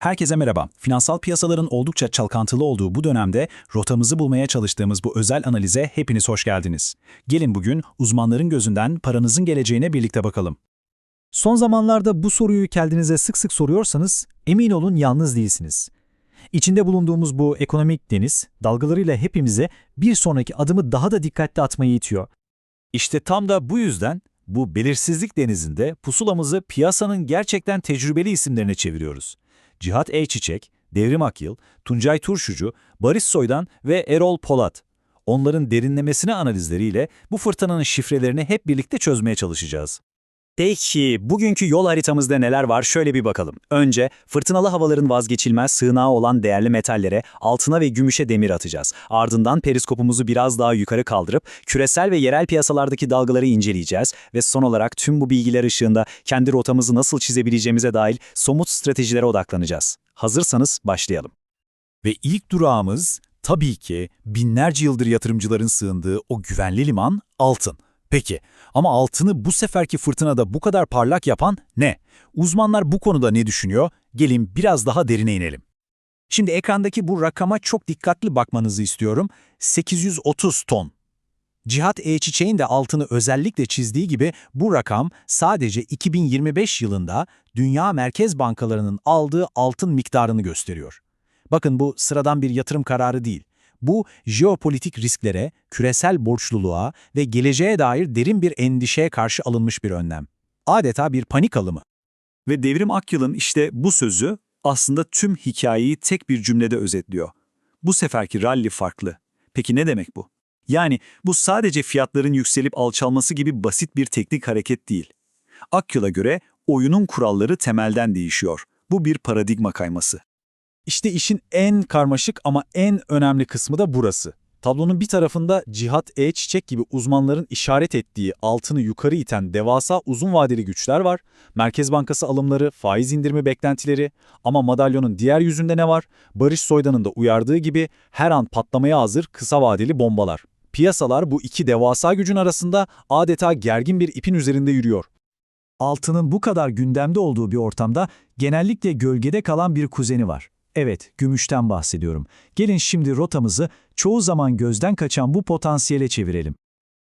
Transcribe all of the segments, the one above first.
Herkese merhaba. Finansal piyasaların oldukça çalkantılı olduğu bu dönemde rotamızı bulmaya çalıştığımız bu özel analize hepiniz hoş geldiniz. Gelin bugün uzmanların gözünden paranızın geleceğine birlikte bakalım. Son zamanlarda bu soruyu kendinize sık sık soruyorsanız emin olun yalnız değilsiniz. İçinde bulunduğumuz bu ekonomik deniz dalgalarıyla hepimize bir sonraki adımı daha da dikkatli atmayı itiyor. İşte tam da bu yüzden bu belirsizlik denizinde pusulamızı piyasanın gerçekten tecrübeli isimlerine çeviriyoruz. Cihat E. Çiçek, Devrim Akyıl, Tuncay Turşucu, Barış Soydan ve Erol Polat. Onların derinlemesine analizleriyle bu fırtınanın şifrelerini hep birlikte çözmeye çalışacağız. Peki bugünkü yol haritamızda neler var şöyle bir bakalım. Önce fırtınalı havaların vazgeçilmez sığınağı olan değerli metallere, altına ve gümüşe demir atacağız. Ardından periskopumuzu biraz daha yukarı kaldırıp küresel ve yerel piyasalardaki dalgaları inceleyeceğiz ve son olarak tüm bu bilgiler ışığında kendi rotamızı nasıl çizebileceğimize dair somut stratejilere odaklanacağız. Hazırsanız başlayalım. Ve ilk durağımız tabii ki binlerce yıldır yatırımcıların sığındığı o güvenli liman altın. Peki ama altını bu seferki fırtınada bu kadar parlak yapan ne? Uzmanlar bu konuda ne düşünüyor? Gelin biraz daha derine inelim. Şimdi ekrandaki bu rakama çok dikkatli bakmanızı istiyorum. 830 ton. Cihat E. Çiçek'in de altını özellikle çizdiği gibi bu rakam sadece 2025 yılında Dünya Merkez Bankalarının aldığı altın miktarını gösteriyor. Bakın bu sıradan bir yatırım kararı değil. Bu jeopolitik risklere, küresel borçluluğa ve geleceğe dair derin bir endişeye karşı alınmış bir önlem. Adeta bir panik alımı. Ve Devrim Akyıl'ın işte bu sözü aslında tüm hikayeyi tek bir cümlede özetliyor. Bu seferki rally farklı. Peki ne demek bu? Yani bu sadece fiyatların yükselip alçalması gibi basit bir teknik hareket değil. Akyıl'a göre oyunun kuralları temelden değişiyor. Bu bir paradigma kayması. İşte işin en karmaşık ama en önemli kısmı da burası. Tablonun bir tarafında Cihat E. Çiçek gibi uzmanların işaret ettiği altını yukarı iten devasa uzun vadeli güçler var. Merkez Bankası alımları, faiz indirimi beklentileri ama madalyonun diğer yüzünde ne var? Barış Soydan'ın da uyardığı gibi her an patlamaya hazır kısa vadeli bombalar. Piyasalar bu iki devasa gücün arasında adeta gergin bir ipin üzerinde yürüyor. Altının bu kadar gündemde olduğu bir ortamda genellikle gölgede kalan bir kuzeni var. Evet, gümüşten bahsediyorum. Gelin şimdi rotamızı çoğu zaman gözden kaçan bu potansiyele çevirelim.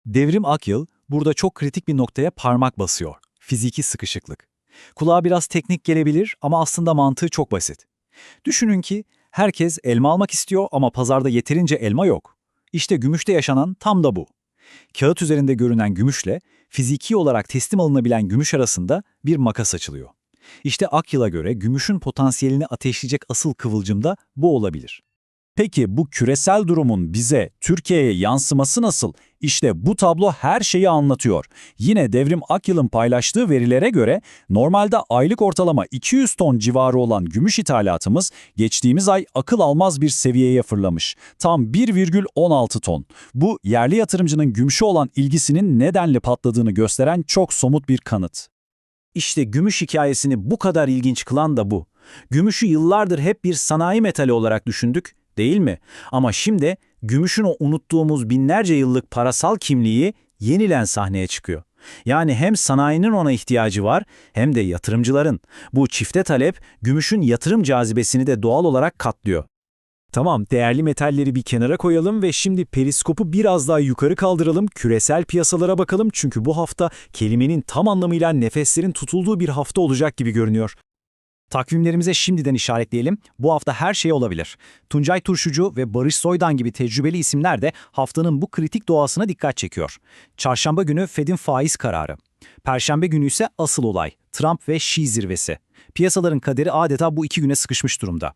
Devrim Akyıl burada çok kritik bir noktaya parmak basıyor. Fiziki sıkışıklık. Kulağa biraz teknik gelebilir ama aslında mantığı çok basit. Düşünün ki herkes elma almak istiyor ama pazarda yeterince elma yok. İşte gümüşte yaşanan tam da bu. Kağıt üzerinde görünen gümüşle fiziki olarak teslim alınabilen gümüş arasında bir makas açılıyor. İşte Akyıl'a göre gümüşün potansiyelini ateşleyecek asıl kıvılcım da bu olabilir. Peki bu küresel durumun bize, Türkiye'ye yansıması nasıl? İşte bu tablo her şeyi anlatıyor. Yine Devrim Akyıl'ın paylaştığı verilere göre normalde aylık ortalama 200 ton civarı olan gümüş ithalatımız geçtiğimiz ay akıl almaz bir seviyeye fırlamış. Tam 1,16 ton. Bu yerli yatırımcının gümüşe olan ilgisinin nedenle patladığını gösteren çok somut bir kanıt. İşte gümüş hikayesini bu kadar ilginç kılan da bu. Gümüşü yıllardır hep bir sanayi metali olarak düşündük, değil mi? Ama şimdi gümüşün o unuttuğumuz binlerce yıllık parasal kimliği yenilen sahneye çıkıyor. Yani hem sanayinin ona ihtiyacı var hem de yatırımcıların. Bu çifte talep gümüşün yatırım cazibesini de doğal olarak katlıyor. Tamam, değerli metalleri bir kenara koyalım ve şimdi periskopu biraz daha yukarı kaldıralım, küresel piyasalara bakalım çünkü bu hafta kelimenin tam anlamıyla nefeslerin tutulduğu bir hafta olacak gibi görünüyor. Takvimlerimize şimdiden işaretleyelim. Bu hafta her şey olabilir. Tuncay Turşucu ve Barış Soydan gibi tecrübeli isimler de haftanın bu kritik doğasına dikkat çekiyor. Çarşamba günü Fed'in faiz kararı. Perşembe günü ise asıl olay, Trump ve Xi zirvesi. Piyasaların kaderi adeta bu iki güne sıkışmış durumda.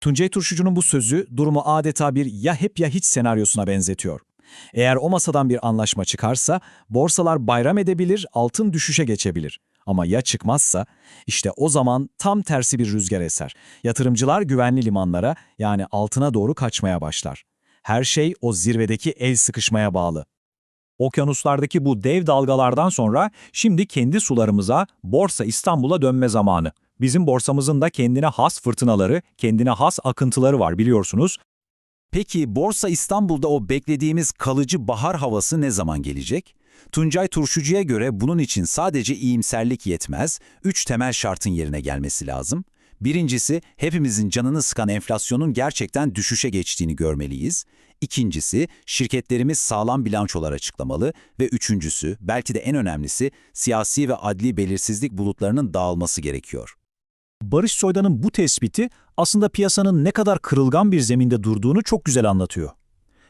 Tuncay Turşucu'nun bu sözü durumu adeta bir ya hep ya hiç senaryosuna benzetiyor. Eğer o masadan bir anlaşma çıkarsa borsalar bayram edebilir, altın düşüşe geçebilir. Ama ya çıkmazsa işte o zaman tam tersi bir rüzgar eser. Yatırımcılar güvenli limanlara yani altına doğru kaçmaya başlar. Her şey o zirvedeki el sıkışmaya bağlı. Okyanuslardaki bu dev dalgalardan sonra şimdi kendi sularımıza, Borsa İstanbul'a dönme zamanı. Bizim borsamızın da kendine has fırtınaları, kendine has akıntıları var biliyorsunuz. Peki Borsa İstanbul'da o beklediğimiz kalıcı bahar havası ne zaman gelecek? Tuncay Turşucu'ya göre bunun için sadece iyimserlik yetmez, üç temel şartın yerine gelmesi lazım. Birincisi, hepimizin canını sıkan enflasyonun gerçekten düşüşe geçtiğini görmeliyiz. İkincisi, şirketlerimiz sağlam bilançolar açıklamalı ve üçüncüsü, belki de en önemlisi, siyasi ve adli belirsizlik bulutlarının dağılması gerekiyor. Barış Soydan'ın bu tespiti aslında piyasanın ne kadar kırılgan bir zeminde durduğunu çok güzel anlatıyor.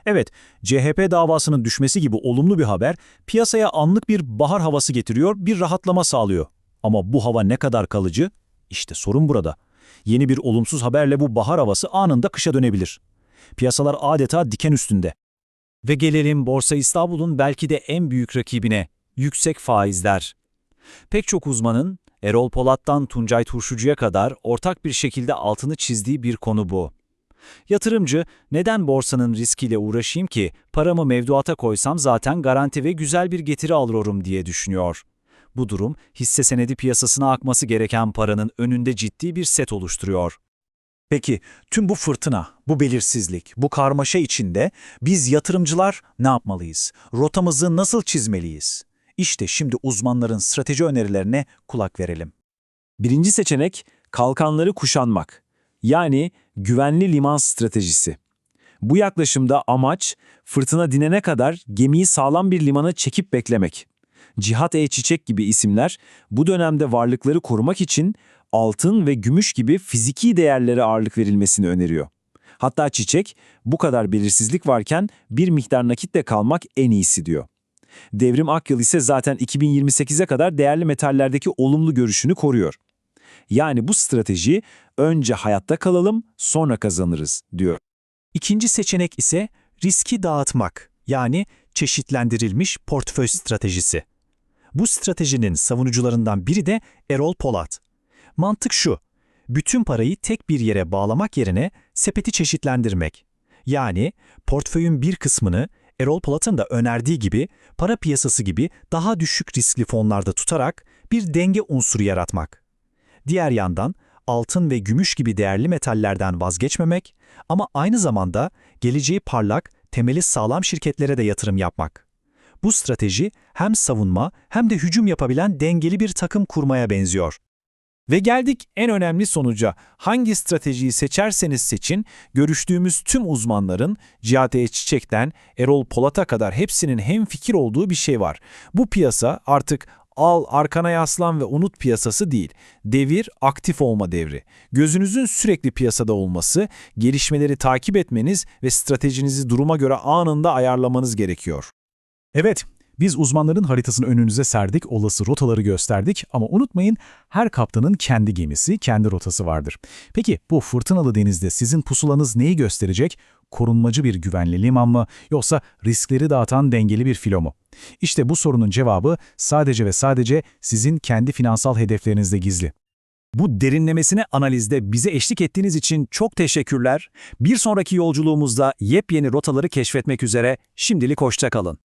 Evet, CHP davasının düşmesi gibi olumlu bir haber piyasaya anlık bir bahar havası getiriyor, bir rahatlama sağlıyor. Ama bu hava ne kadar kalıcı? İşte sorun burada. Yeni bir olumsuz haberle bu bahar havası anında kışa dönebilir. Piyasalar adeta diken üstünde. Ve gelelim Borsa İstanbul'un belki de en büyük rakibine, yüksek faizler. Pek çok uzmanın, Erol Polat'tan Tuncay Turşucu'ya kadar ortak bir şekilde altını çizdiği bir konu bu. Yatırımcı, neden borsanın riskiyle uğraşayım ki, paramı mevduata koysam zaten garanti ve güzel bir getiri alıyorum diye düşünüyor. Bu durum, hisse senedi piyasasına akması gereken paranın önünde ciddi bir set oluşturuyor. Peki tüm bu fırtına, bu belirsizlik, bu karmaşa içinde biz yatırımcılar ne yapmalıyız? Rotamızı nasıl çizmeliyiz? İşte şimdi uzmanların strateji önerilerine kulak verelim. Birinci seçenek kalkanları kuşanmak. Yani güvenli liman stratejisi. Bu yaklaşımda amaç fırtına dinene kadar gemiyi sağlam bir limana çekip beklemek. Cihat E-Çiçek gibi isimler bu dönemde varlıkları korumak için altın ve gümüş gibi fiziki değerlere ağırlık verilmesini öneriyor. Hatta Çiçek bu kadar belirsizlik varken bir miktar nakitle kalmak en iyisi diyor. Devrim Akyıl ise zaten 2028'e kadar değerli metallerdeki olumlu görüşünü koruyor. Yani bu strateji önce hayatta kalalım sonra kazanırız diyor. İkinci seçenek ise riski dağıtmak. Yani çeşitlendirilmiş portföy stratejisi. Bu stratejinin savunucularından biri de Erol Polat. Mantık şu, bütün parayı tek bir yere bağlamak yerine sepeti çeşitlendirmek. Yani portföyün bir kısmını Erol Polat'ın da önerdiği gibi para piyasası gibi daha düşük riskli fonlarda tutarak bir denge unsuru yaratmak. Diğer yandan altın ve gümüş gibi değerli metallerden vazgeçmemek ama aynı zamanda geleceği parlak, temeli sağlam şirketlere de yatırım yapmak. Bu strateji hem savunma hem de hücum yapabilen dengeli bir takım kurmaya benziyor. Ve geldik en önemli sonuca. Hangi stratejiyi seçerseniz seçin, görüştüğümüz tüm uzmanların Cihat E. Çiçek'ten Erol Polat'a kadar hepsinin hemfikir olduğu bir şey var. Bu piyasa artık al arkana yaslan ve unut piyasası değil. Devir aktif olma devri. Gözünüzün sürekli piyasada olması, gelişmeleri takip etmeniz ve stratejinizi duruma göre anında ayarlamanız gerekiyor. Evet, biz uzmanların haritasını önünüze serdik, olası rotaları gösterdik ama unutmayın her kaptanın kendi gemisi, kendi rotası vardır. Peki bu fırtınalı denizde sizin pusulanız neyi gösterecek? Korunmacı bir güvenli liman mı yoksa riskleri dağıtan dengeli bir filo mu? İşte bu sorunun cevabı sadece ve sadece sizin kendi finansal hedeflerinizde gizli. Bu derinlemesine analizde bize eşlik ettiğiniz için çok teşekkürler. Bir sonraki yolculuğumuzda yepyeni rotaları keşfetmek üzere şimdilik hoşça kalın.